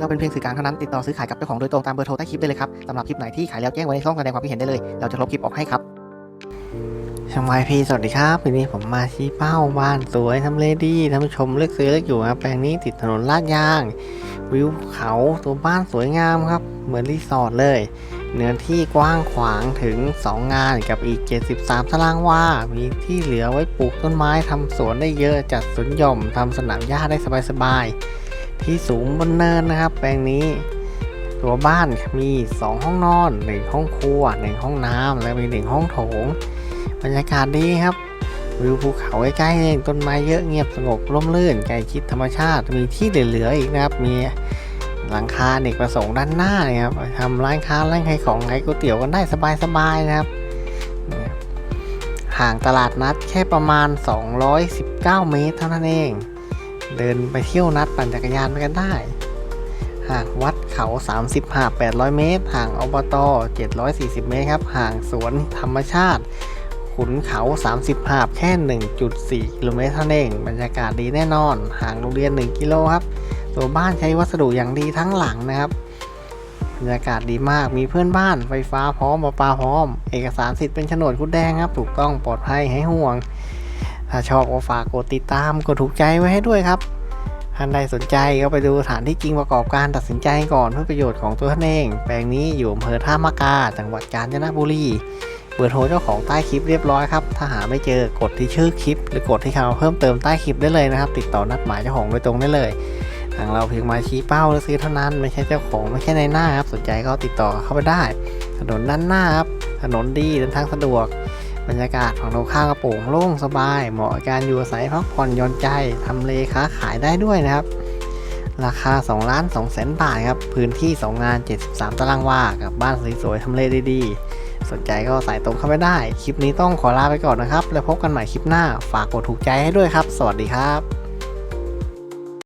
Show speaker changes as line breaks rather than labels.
เราเป็นเพียงสื่อกลางเท่านั้นติดต่อซื้อขายกับเจ้าของโดยตรงตามเบอร์โทรใต้คลิปได้เลยครับสำหรับคลิปไหนที่ขายแล้วแจ้งไว้ในช่องแสดงความคิดเห็นได้เลย เราจะลบคลิปออกให้ครับช่างไวพีสวัสดีครับวันนี้ผมมาชี้เป้าบ้านสวยทำเลดีท่านผู้ชมเลือกซื้อเลือกอยู่ครับแปลงนี้ติดถนนลาดยาง วิวเขาตัวบ้านสวยงามครับ เหมือนรีสอร์ทเลย เนื้อที่กว้างขวางถึง 2 งานกับอีก 73 ตารางวา มีที่เหลือไว้ปลูกต้นไม้ทำสวนได้เยอะจัดสวนหย่อมทำสนามหญ้าได้สบายๆ ที่สูงบนเนินนะครับ แปลงนี้ ตัวบ้านมี 2 ห้องนอน1ห้องครัว1ห้องน้ำและมี1ห้องโถง บรรยากาศดีครับวิวภูเขาใกล้ๆเองต้นไม้เยอะเงียบสงบร่มรื่นใกล้ชิดธรรมชาติมีที่เหลือๆอีกนะครับ มีหลังคาเด็กประสงค์ด้านหน้านี่ยครับทำร้านค้าร้านขายของขายก๋วยเตี๋ยวกันได้สบายๆนะครับห่างตลาดนัดแค่ประมาณ 219 เมตรเท่านั้นเอง เดินไปเที่ยวนัดปั่นจักรยานไปกันได้ ห่างวัดเขา30หา800 เมตร ห่างอบต 740 เมตรครับ ห่างสวนธรรมชาติ ขุนเขา 30หาบแค่ 1.4 กิโลเมตรเท่านั้นเอง บรรยากาศดีแน่นอน ห่างโรงเรียน 1 กิโลครับ ตัวบ้านใช้วัสดุอย่างดีทั้งหลังนะครับบรรยากาศดีมาก มีเพื่อนบ้าน ไฟฟ้าพร้อมประปาพร้อม เอกสารสิทธิ์เป็นโฉนดคุดแดงครับ ถูกต้องปลอดภัยให้ห่วง ถ้าชอบก็ฝากกดติดตามกดถูกใจไว้ให้ด้วยครับท่านใดสนใจก็ไปดูสถานที่จริงประกอบการตัดสินใจก่อนเพื่อประโยชน์ของตัวท่านเอง แปลงนี้อยู่อำเภอท่ามะกา จังหวัดกาญจนบุรีเบอร์โทรเจ้าของใต้คลิปเรียบร้อยครับ ถ้าหาไม่เจอกดที่ชื่อคลิป หรือกดที่คำเพิ่มเติมใต้คลิปได้เลยนะครับ ติดต่อนัดหมายเจ้าของโดยตรงได้เลยทางเราเพียงมาชี้เป้าและซื้อเท่านั้นไม่ใช่เจ้าของไม่ใช่ในหน้าครับ สนใจก็ติดต่อเข้าไปได้ ถนนด้านหน้าครับถนนดีเดินทางสะดวก บรรยากาศของตรงข้ากระโปรงโล่งสบาย เหมาะกับการอยู่อาศัยพักผ่อนย่อนใจทำเลค้าขายได้ด้วยนะครับ ราคา2ล้าน2แสนบาทครับ พื้นที่ 2 งาน 73 ตารางวา กับบ้านสวยๆทำเลดีๆ สนใจก็สายตรงเข้าไปได้ คลิปนี้ต้องขอลาไปก่อนนะครับ แล้วพบกันใหม่คลิปหน้า ฝากกดถูกใจให้ด้วยครับ สวัสดีครับ